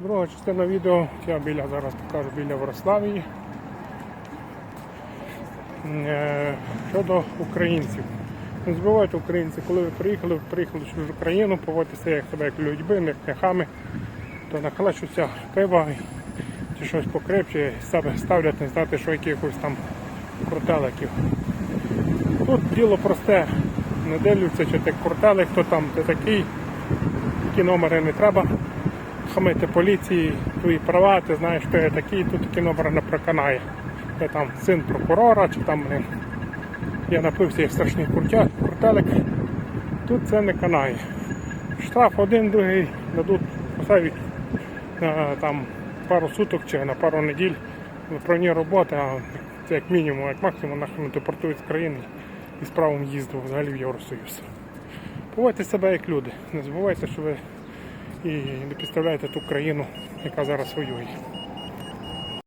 Друга частина відео, я біля зараз покажу біля Ворославії. Е, Щодо українців. Не забувайте українці, коли ви приїхали, ви приїхали в чужу країну, поводьтеся як себе як людьми, як м'яхами, то накалачуться пива чи щось покрепче, себе ставлять, не знати, що якихось там крутеликів. Тут діло просте, не дивляться, чи ти крутелик, хто там ти такий, такі номери не треба хамити поліції, твої права, ти знаєш, хто я такий, тут такі номери не проканає. Я там син прокурора, чи там блин, я напився як страшний куртелик. Тут це не канає. Штраф один, другий дадуть поставить на там, пару суток чи на пару неділь виправні роботи, а це як мінімум, як максимум нахрен депортують з країни і з правом їзду взагалі в Євросоюз. Поводьте себе як люди. Не забувайте, що ви і не підставляєте ту країну, яка зараз воює.